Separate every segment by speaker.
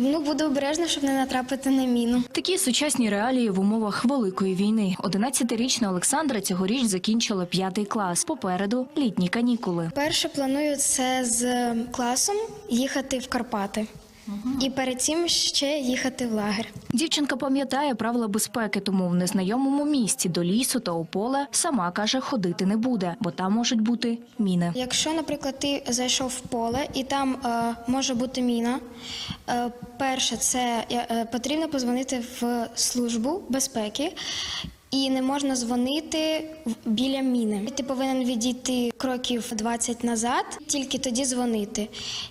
Speaker 1: Ну, буду обережна, щоб не натрапити на міну.
Speaker 2: Такі сучасні реалії в умовах великої війни. 11-річна Олександра цьогоріч закінчила п'ятий клас. Попереду літні канікули.
Speaker 1: Перше планую це з класом їхати в Карпати. І перед цим ще їхати в лагер.
Speaker 2: Дівчинка пам'ятає правила безпеки, тому в незнайомому місці до лісу та у поле сама каже, ходити не буде, бо там можуть бути міни.
Speaker 1: Якщо, наприклад, ти зайшов в поле і там е, може бути міна, е, перше, це е, потрібно позвонити в службу безпеки. І не можна дзвонити в- біля міни. Ти повинен відійти кроків 20 назад, тільки тоді дзвонити.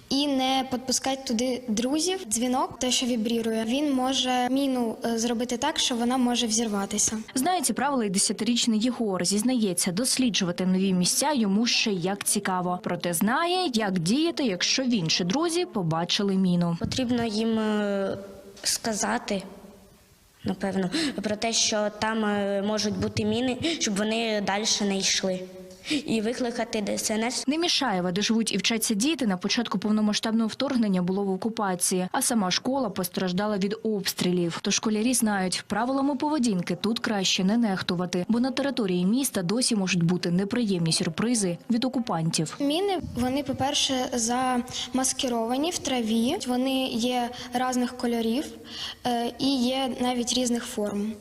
Speaker 1: І не підпускати туди друзів. Дзвінок, те, що вібрірує, він може міну е, зробити так, що вона може взірватися.
Speaker 2: Знає ці правила і десятирічний Єгор. Зізнається, досліджувати нові місця йому ще як цікаво. Проте знає, як діяти, якщо він чи друзі побачили міну.
Speaker 3: Потрібно їм е, сказати, напевно, про те, що там е, можуть бути міни, щоб вони далі не йшли. І викликати ДСНС.
Speaker 2: Немішаєва, де живуть і вчаться діти, на початку повномасштабного вторгнення було в окупації, а сама школа постраждала від обстрілів. То школярі знають, правилами поведінки тут краще не нехтувати, бо на території міста досі можуть бути неприємні сюрпризи від окупантів.
Speaker 1: Міни, вони, по-перше, замаскировані в траві. Вони є різних кольорів е, і є навіть різних форм.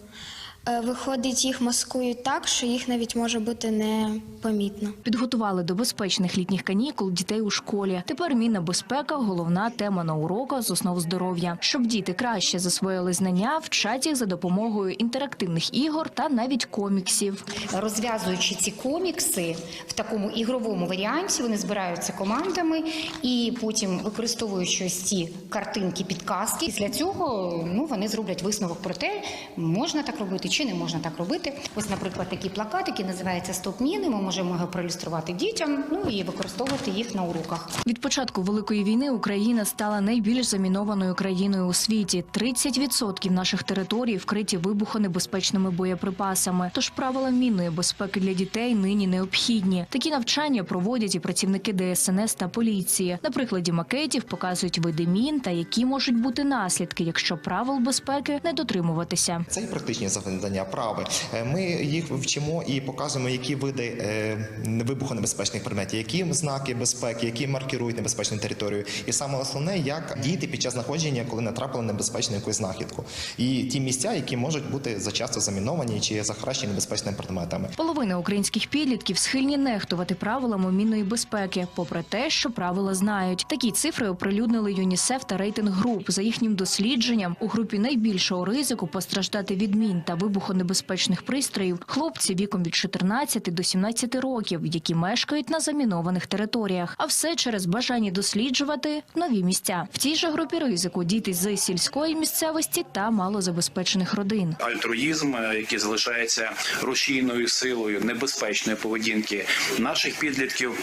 Speaker 1: Е, Виходить, їх маскують так, що їх навіть може бути непомітно.
Speaker 2: Підготували до безпечних літніх канікул дітей у школі. Тепер мінна безпека головна тема на уроках з основ здоров'я. Щоб діти краще засвоїли знання, вчать їх за допомогою інтерактивних ігор та навіть коміксів.
Speaker 4: розв'язуючи ці комікси в такому ігровому варіанті, вони збираються командами і потім використовуючи ось ці картинки, підказки. Після цього ну вони зроблять висновок про те, можна так робити чи не можна так робити. Ось, наприклад, такий плакат, який називається Стоп міни. Ми можемо його проілюструвати дітям, ну і використовувати їх на уроках.
Speaker 2: Від початку великої війни Україна стала найбільш замінованою країною у світі. 30% наших територій вкриті вибухонебезпечними боєприпасами. Тож правила мінної безпеки для дітей нині необхідні. Такі навчання проводять і працівники ДСНС та поліції. На прикладі макетів показують види мін та які можуть бути наслідки, якщо правил безпеки не дотримуватися.
Speaker 5: Це і практичні завдання прави. Е, Ми їх вчимо і показуємо, які види е, вибухонебезпечних предметів, які знаки безпеки, які маркірують небезпечну територію. І саме основне, як діяти під час знаходження, коли натрапили на небезпечну якусь знахідку. І ті місця, які можуть бути зачасто заміновані чи захаращені небезпечними предметами.
Speaker 2: Половина українських підлітків схильні нехтувати правилами мінної безпеки, попри те, що правила знають. Такі цифри оприлюднили ЮНІСЕФ та рейтинг груп. За їхнім дослідженням, у групі найбільшого ризику постраждати від мін та вибухонебезпечних пристроїв хлопці віком від 14 до 17 років, які мешкають на замінованих територіях. А все через бажання досліджувати нові місця. В цій же групі ризику діти з сільської місцевості та малозабезпечених родин.
Speaker 6: альтруїзм, е, який залишається рушійною силою небезпечної поведінки наших підлітків,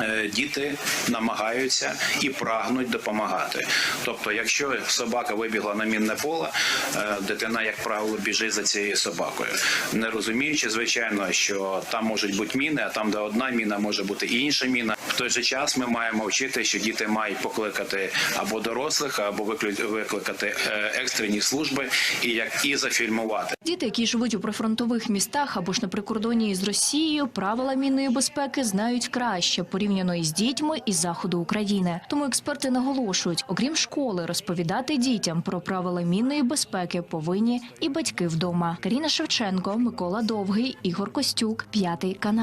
Speaker 6: е, діти намагаються і прагнуть допомагати. Тобто, якщо собака вибігла на мінне поле, е, дитина, як правило, біжить за цією собакою, не розуміючи, звичайно, що там можуть бути міни, а там, де одна міна, може бути і інша міна. В той же час ми маємо вчити, що діти мають покликати або дорослих, або виклик- викликати е, екстрені служби і як і зафільмувати.
Speaker 2: Діти, які живуть у прифронтових містах або ж на прикордонні із Росією, правила мінної безпеки знають краще порівняно із дітьми із заходу України. Тому експерти наголошують, окрім школи, розповідати дітям про правила мінної безпеки повинні і батьки вдома. Каріна Шевченко, Микола Довгий, Ігор Костюк, п'ятий канал.